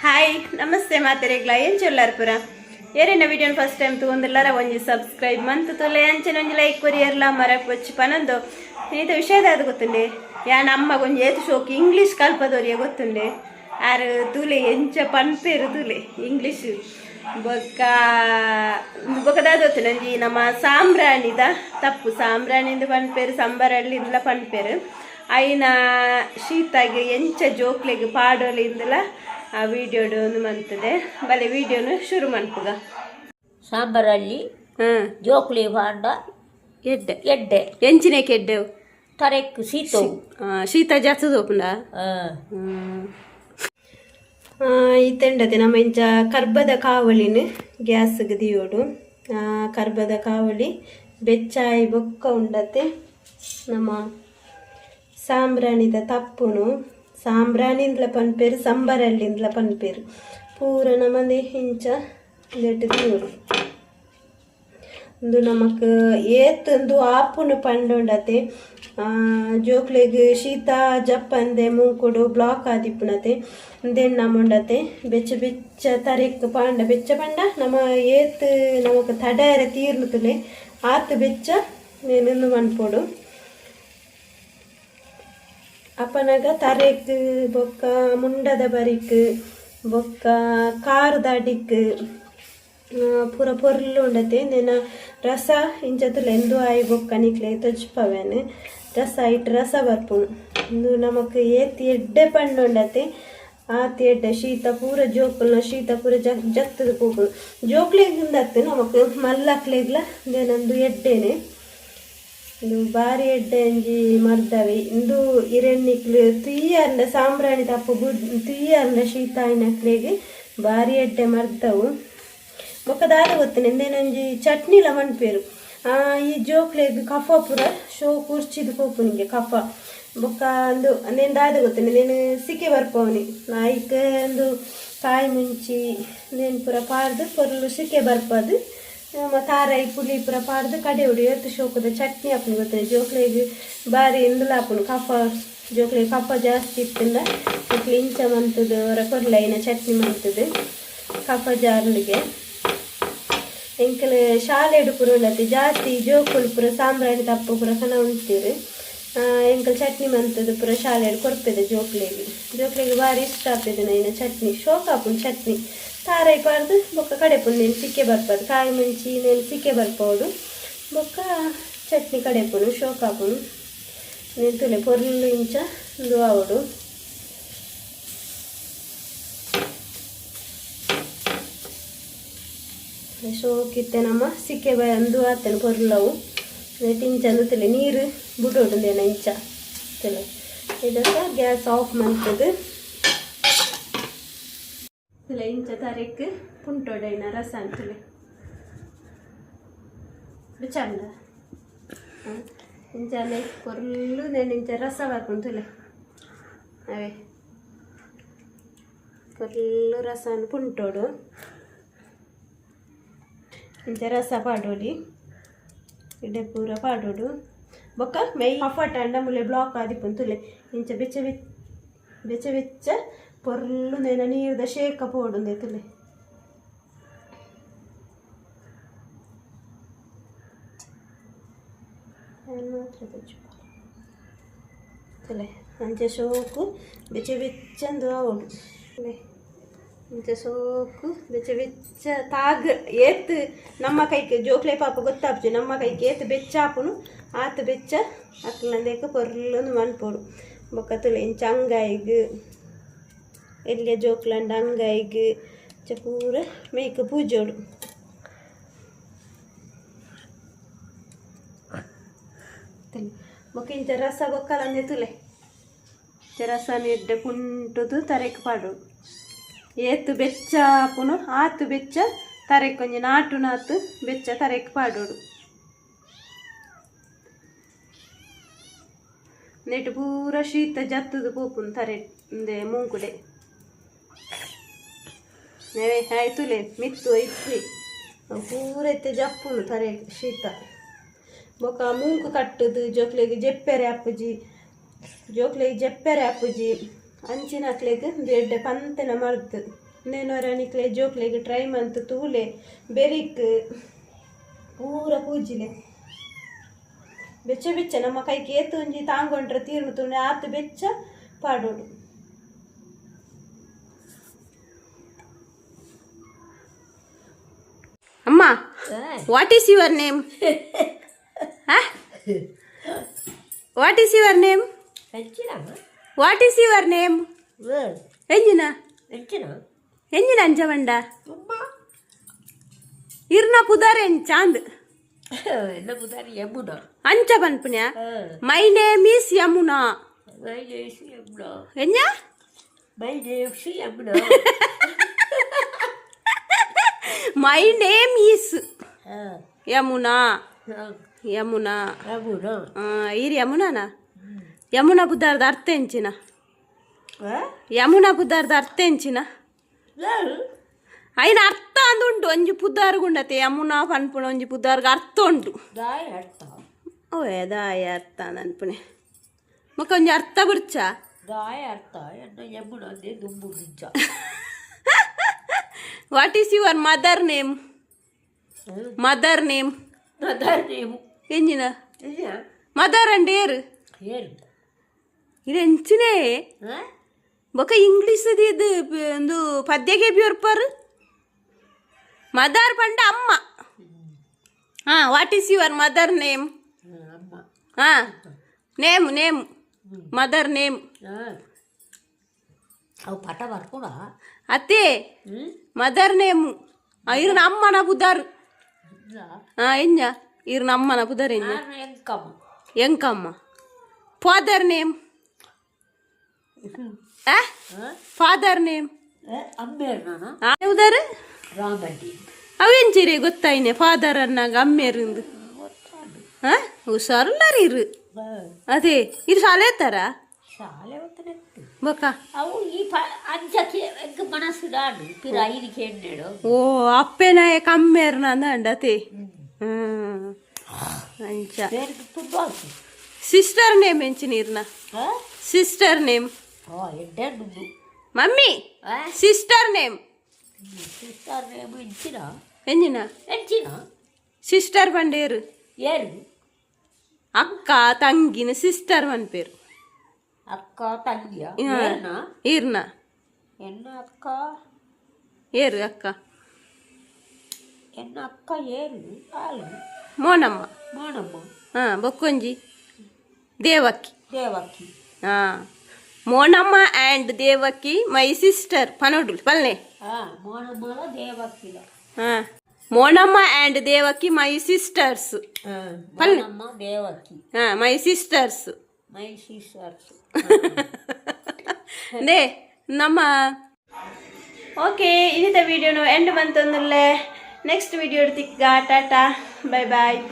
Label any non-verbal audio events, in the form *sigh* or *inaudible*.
Hi ನಮಸ್ತೆ ಮಾತೆರೆಗ್ಲ ಏನ್ ಚೊಲ್ಲಾರ್ಪುರ ಏರೇನ ವಿಡಿಯೋನ ಫಸ್ಟ್ ಟೈಮ್ ತಗೊಂದಿಲ್ಲಾರ ಒಂಜಿ ಸಬ್ಸ್ಕ್ರೈಬ್ ಮಂತ್ ತೊಲೆ ಅಂಚನೆ ಒಂಜಿ ಲೈಕ್ ಕೊರಿಯರ್ಲ ಮರಕ್ ಬಚ್ಚಿ ಪನಂದು. ಇದು ವಿಷಯದ ಅದು ಗೊತ್ತುಂಡೆ? ಯಾ ನಮ್ಮ ಒಂಜಿ ಏತು ಶೋಕ್ ಇಂಗ್ಲೀಷ್ ಕಲ್ಪದೋರಿಯ ಗೊತ್ತುಂಡೆ. ಆರು ತೂಲೆ, ಎಂಚ ಪನ್ಪೇರು ತೂಲೆ ಇಂಗ್ಲೀಷ್ ಬೊಕ್ಕ, ಬೊಕ್ಕದಾದ ಗೊತ್ತುಂಡೆ ಒಂಜಿ ನಮ್ಮ ಸಾಂಬ್ರಾಣಿದ ತಪ್ಪು. ಸಾಂಬ್ರಾಣಿಂದ ಪನ್ಪೇರು, ಸಂಬರಳ್ಳಿಂದಲ ಪನ್ಪೇರು. ಐನ ಶೀತಾಗಿ, ಎಂಚ ಜೋಕ್ಲೆಗೆ, ಪಾಡೋಲಿಂದಲ ಆ ವಿಡಿಯೋ ಒಂದು ಮಂತದೆ ಬಲೆ ವಿಡಿಯೋನು ಶುರು ಮನ್ಪುಗ ಸಾಂಬಾರಲ್ಲಿ ಹ್ಮ್ ಜೋಕ್ಲಿ ಬಾಂಡ ಎಡ್ಡೆ. ಎಡ್ಡೆ. ಎಂಚಿನ ಕೆಡ್ಡೆವು ತರೆಕ್ ಶೀತ ಶೀತ ಜಾಸ್ತಿ ತೋಪುಂಡ ಈ ತೆಂಡತೆ ನಮ್ಮ ಇಂಚ ಕರ್ಬದ ಕಾವಳಿನ ಗ್ಯಾಸ್ ದಿಯೋಡು. ಕರ್ಬದ ಕಾವಲಿ ಬೆಚ್ಚಾಯಿ ಬೊಕ್ಕ ಉಂಡತೆ ನಮ್ಮ ಸಾಂಬ್ರಾಣಿದ ತಪ್ಪುನು. ಸಾಂಬ್ರಾಣಿಂದ್ಲ ಪನ್ಪೇರು, ಸಂಬರಲ್ಲಿಂದ್ಲ ಪನ್ಪೇರು. ಪೂರ ಇಂಚ ಲೆಟ್ ದಿಯೋಡು ಒಂದು ನಮಕ್ ಏತಂದು ಆಪುನು ಪಂಡುಂಡತೆ ಜೋಕ್ಲೆಗ್ ಶೀತ, ಜಪ್ಪಂದೆ, ಮುಂಕುಡು, ಬ್ಲಾಕ್ ಆದಿಪ್ಪುನತೆ. ದೆನ್ ನಮುಂಡತೆ, ಬೆಚ್ಚ ಬೆಚ್ಚ ತರೆಕ್ ಪಾಂಡ, ಬೆಚ್ಚ ಪಂಡ, ನಮ್ಮ ಏತ್ ನಮಕ್ ತಡಯರ ತೀರ್ನುತುಲೆ ಆತ್ ಬೆಚ್ಚ ನೆನಂದು ಮನ್ಪೊಡು. ಅಪ್ಪನಾಗ ತರೆಕ್ ಬೊಕ್ಕ ಮುಂಡದ ಬರಿಕ್ ಬೊಕ್ಕ கார் தடிக்கு ಪೂರ ಪೊರ್ಲು ಉಂಡತೆ ನೆನ ರಸ ಇಂಚತುಲ ಎಂದು ಆಯಿ ಬೊಕ್ಕ ನಿಕ್ಲೆ ತೊಜ್ಪವೇನೆ ರಸ ಇಟ್ಟು ರಸ ಬರ್ಪುಣು ಇಂದು ನಮಕ್ ಏತಿ ಎಡ್ಡೆ ಪಣ್ಣು ಉಂಡತೆ ಆತ್ ಎಡ್ಡೆ ಶೀತ ಪೂರ ಜೋಕುಲ್ನ ಶೀತ ಪೂರ ಜಗ್ ಜತ್ತದ ಪೂಪುನು ಜೋಕ್ಲೆಗಿಂದತ್ತೆ ನಮಕ್ ಮಲ್ಲಕ್ಲೆಗ್ಲ ದೇನಂದು ಎಡ್ಡೆನೆ ಇದು ಬಾರಿ ಎಡ್ಡೆ ಅಂಜಿ ಮರ್ದವೆ ಇಂದು ಇರೆನ್ನಿಕ್ಲು ಅಂದ ಸಾಂಬ್ರಾಣಿ ತಪ್ಪು ಬುಡ್ ಅಂದ ಶೀತ ಆಯ್ನಕ್ಲೆಗೆ ಬಾರಿ ಎಡ್ಡೆ ಮರ್ದವು ಮೊಕ್ಕದಾದ ಗೊತ್ತೇನೆ ಎಂದೇನೊಂಜಿ ಚಟ್ನಿಲ ಆ, ಈ ಜೋಕ್ಲೆಗ್ ಕಫ ಪುರ, ಶೋ ಕುರ್ಚಿದು ಪೋಪು ನಿಂಗೆ, ಕಫ. ಬೊಕ್ಕ ಅಂದು ಅಂದೇನು ದಾದ ಗೊತ್ತೇನೆ ನೇನು ಸಿಕ್ಕೆ ಬರ್ಪವನಿ. ನಾಯ್ಕ ಒಂದು ಕಾಯಿ ಮುಂಚಿ, ನೇನು ಪುರ ಪಾರ್ದು, ಪೊರ್ಲು ಸಿಕ್ಕೆ ಬರ್ಪದು. ತಾರಾಯಿ ಪುಲಿ ಪುರ ಪಾಡ್ದು ಕಡೆ ಎತ್ತು ಶೋಕದ ಚಟ್ನಿ ಹಾಪುನು ಗೊತ್ತೆ ಜೋಕ್ಲೆಗೆ ಬಾರಿ ಇಂದಲ ಹಾಪುನು ಕಫ, ಜೋಕ್ಲೆಗ್ ಕಫ ಜಾಸ್ತಿ ಇತ್ತಿಂದ ಜೋಕ್ಲೆ ಇಂಚ ಮಂತದ್ದು ಹೊರ ಕೊರ್ಲೈನ ಚಟ್ನಿ ಮಂತದ್ದು ಕಫ ಜಾರ್ಲಿಗೆ. ಎಂಕಲ್ ಶಾಲೆ ಪುರ ಉಂಡತೆ ಜಾಸ್ತಿ ಜೋಕುಲು ಪುರ ಸಾಂಬ್ರಾಣಿ ತಪ್ಪು ಪುರ ಕನ ಉಣ್ತೀರಿ ಎಂಕಲ್ ಚಟ್ನಿ ಮಂತದ್ದು ಪುರ ಶಾಲೆ ಕೊಡ್ಪೆದೆ ಜೋಕ್ಲೆಗೆ. ಜೋಕ್ಲೆಗೆ ಭಾರಿ ಇಷ್ಟ ಆಗ್ತದೆ ನೈನ ಚಟ್ನಿ. ಶೋಕ ಹಾಪುನು ಚಟ್ನಿ. ತಾರಾಯಿ ಇಬಾರ್ದು ಬೊಕ್ಕ ಕಡೆಪುನು ನೆನ್ಸಿಕ್ಕೆ ಬರ್ಪದು ಕಾಯಿ ಮುಂಚಿ ನೆನ್ಸಿಕ್ಕೆ ಬರ್ಪೋಡು ಬೊಕ್ಕ ಚಟ್ನಿ ಕಡೆಪುನು ಶೋಕಾಪುನು ಹಾಪುನು ನೇನು ತುಲೆ ಪೊರ್ಲು ಇಂಚ ದುವಾವುಡು ಶೋಕಿತ್ತೆ ನಮ್ಮ ಸಿಕ್ಕೆ ಬ ಅಂದು ಆತನ ಪೊರ್ಲವು. ಟಿಂಚ ತಲೆ ನೀರು ಬುಡೋಡುಂದೇನ ಇಂಚ. ತಲೆ ಇದಕ್ಕೆ ಗ್ಯಾಸ್ ಆಫ್ ಮಾಡ್ತದೆ. ತಲೆ ಇಂಚ ತರೆಕ್ ಪುಂಟೋಡೈನ ರಸ ಅಂತಲೆ ಬಿಚಾಂಡ ಇಂಚ ಅಲ್ಲೇ ಕೊರ್ಲು నేను ಇಂಚ ರಸ ಬರ್ಕೊಂತಲೆ ಅವೇ ಕೊರ್ಲು ರಸನ ಪುಂಟೋಡು ಇಂಚ ರಸ ಪಾಡೋಡಿ ಇಡೆ ಪೂರ ಪಾಡೋಡು ಬೊಕ್ಕ ಮೈ ಕಫಟ್ ಅಂಡ ಮುಲೆ ಬ್ಲಾಕ್ ಆದಿಪ್ಪುಂತುಲೆ ಇಂಚ ಬೆಚ್ಚ ಬೆಚ್ಚ ಬೆಚ್ಚ ಬೆಚ್ಚ ಪೊರ್ಲು ನೆನ ನೀರ್ದ ಶೇಕ ಪೋಡುಂದೆ ತುಲೆ ಮಾತ್ರ ತೆಚ್ಚು ತುಲೆ ಅಂಚೆ ಶೋಕು ಬೆಚ್ಚ ಬೆಚ್ಚಂದು ಅವಡು ತುಲೆ ಇಂಚ ಸೋಕು ಬೆಚ್ಚ ಬೆಚ್ಚ ತಾಗ್ ಏತ್ ನಮ್ಮ ಕೈಗೆ ಜೋಕ್ಲೆ ಪಾಪ ಗೊತ್ತಾಪ್ಚು ನಮ್ಮ ಕೈಗೆ ಏತ್ ಬೆಚ್ಚಾಪುನು ಆತ ಬೆಚ್ಚ ಅಕ್ಲಂದೇಕ ಪೊರ್ಲೊಂದು ಮನ್ಪೋಡು ಬೊಕ್ಕ ತುಲೆ ಇಂಚ ಅಂಗಾಯಿಗ್ ಎಲ್ಲಿಯ ಜೋಕ್ಲಂಡ ಅಂಗಾಯಿಗ್ ಇಂಚ ಪೂರ ಮೇಯ್ಕ ಪೂಜೋಡು ತುಲೆ ಬೊಕ್ಕ ಇಂಚ ರಸ ಬೊಕ್ಕಲಂದೆ ತುಲೆ ಇಂಚ ರಸ ನೆಡ್ಡೆ ಪುಂಟುದು ತರೆಕ್ ಪಾಡೋಡು ಏತು ಬೆಚ್ಚ ಪುನು ಆತು ಬೆಚ್ಚ ತರೆಕ್ ಒಂಜಿ ನಾಟು ನಾತು ಬೆಚ್ಚ ತರೆಕ್ ಪಾಡೋಡು ನೆಟ್ ಪೂರ ಶೀತ ಜತ್ತದು ಪೋಪುನು ತರೆ ಇಂದೆ ಮುಂಕುಡೆ ನೆವೆ ಆಯ್ತುಲೆ ಮಿತ್ತು ಐತ್ರಿ ಇತ್ತೆ ಜಪ್ಪುನು ತರೆ ಶೀತ ಬೊಕ ಮೂಂಕು ಕಟ್ಟುದು ಜೋಕ್ಲೆಗ್ ಜೆಪ್ಪೆರೆ ಅಪ್ಪುಜಿ ಜೋಕ್ಲೆಗ್ ಜೆಪ್ಪೆರೆ ಅಪ್ಪುಜಿ ಅಂಚಿನ ಹಾಕ್ಲೆಗ್ ಎಡ್ಡೆ ಪಂತೆನ ಮರ್ದು నేను ರನಿಕ್ಲೆ ಜೋಕ್ಲೆಗ್ ಟ್ರೈ ಮಂತ್ ತೂಲೆ ಬೆರಿಕ್ ಪೂರ ಪೂಜಿಲೆ ಬೆಚ್ಚ ಬೆಚ್ಚ ನಮ್ಮ ಕೈಗೆ ಏತು ಒಂಜಿ ತಾಂಗೊಂಡ್ರೆ ತೀರ್ನು ತುಣೆ ಆತು ಬೆಚ್ಚ ಪಾಡೋಡು ಅಮ್ಮ what is your name what is your name what is your name ಎಂಜಿನ ಎಂಜಿನ ಅಂಜವಂಡ ಇರ್ನ ಪುದಾರೆನ್ ಚಾಂದ್ என்ன புதாரி யமுனா ಅಂಚ ಪನ್ಪುಣ್ಯ my name is Yamuna my நேசி யமுனா ಎಂಜ மை நேசி Yamuna my name my name is Yamuna Yamuna ఈరు యమునానా యమున బుద్ధార్ద అర్థ ఎంచిన యమున బುದ್ಧಾರ್ದ ಅರ್ಥ ಎಂಚಿನ అయిన అర్థ అందుంటు ಒಂಜಿ ಪುದ್ದಾರ್ಗುಂಡತೆ ಯಮುನ ಪನ್ಪುಣ ಒಂಜಿ ಪುದ್ದಾರ್ಗ ಅರ್ಥ ಉಂಟು ಓಯ್ ದಾಯ ಅರ್ಥ ಅನ್ಪುಣೆ ಮಕ್ಕ ಒಂಜಿ ಅರ್ಥ ಬುರ್ಚ ದಾಯ ಅರ್ಥ ಯಮುನ ದುಂಬು ಬಿಜ್ಜ what is your mother name mother name mother name ಎಂಜಿನ? Mother ಅಂಡ್ ಏರ್ ಇದು ಎಂಚಿನೇ? ಬೊಕ ಇಂಗ್ಲೀಷ್ ಇದು ಒಂದು ಪದ್ಯಗೆ ಬಿಯರ್ಪರ್ ಮದರ್ ಪಂಡ ಅಮ್ಮ. ಹಾಂ what is your mother name ಹಾಂ ನೇಮ್ ನೇಮ್ ಮದರ್ ನೇಮ್ ಅವು ಪಟ ಬರ್ಕೊಡ ಅತ್ತೆ ಮದರ್ ನೇಮ್ ಇರ್ನ ಅಮ್ಮನ ಬುದಾರ್ ಹಾ ಎಂಜ ಇರ್ನ ಅಮ್ಮನ ಬುದಾರ್ ಎಂಜ ನಾನು ಎಂಕಮ್ಮ ಎಂಕಮ್ಮ ಫಾದರ್ ನೇಮ್ ಫಾದರ್ ನೇಮ್ ಅಮ್ಮೇರು ನಾನು ಯಾವುದಾರು ರಾಮಡ್ಡಿ ಅವೆಂಚಿರಿ ಗೊತ್ತಾಯ್ನೆ ಫಾದರ್ ಅನ್ನಾಗ ಅಮ್ಮೇರಿಂದು ಹಾ ಹುಷಾರುಲ್ಲಾರಿ ಇರು ಅದೇ ಇದು ಶಾಲೆ ತರ ಶಾಲೆ ಹೊತ್ತನೆತ್ತು ಬೊಕ ಅವು ಈ ಅಂಚಕ್ಕೆ ಎಂಕ ಮನಸ್ಸು ದಾಡು ಪಿರ ಐದಿಗೆ ಎಣ್ಣೆಡು. ಓ ಅಪ್ಪೆನಾಯ ಕಮ್ಮೇರ್ನ ಹ್ಮ್. ಅಂಚ. Sister name ಎಂಚಿನೀರ್ನ sister name mummy sister name sister name ಎಂಚಿನ ಎಂಜಿನ ಎಂಚಿನ ಸಿಸ್ಟರ್ ಬಂಡೇರು ಏರು. ಅಕ್ಕ ತಂಗಿನ ಸಿಸ್ಟರ್ ಪೇರು. అక్క తల్లియా ఈర్నా ఎన్న అక్క ఏరు అక్క ఎన్న అక్క ఏరు ఆలు Monamma Monamma బొక్కొంజి Devakki Devakki Monamma and Devakki my sister పనుడులు పల్లె Monamma Devakki Monamma and Devaki my sisters పల్లె దేవకి మై సిస్టర్స్ *laughs* ദേ നമ്മ ഓക്കെ ഇന്നത്തെ വീഡിയോ എൻഡ് മന്ത് ഒന്നുമില്ലേ? നെക്സ്റ്റ് വീഡിയോ എടുത്തിക്കുക. Tata bye by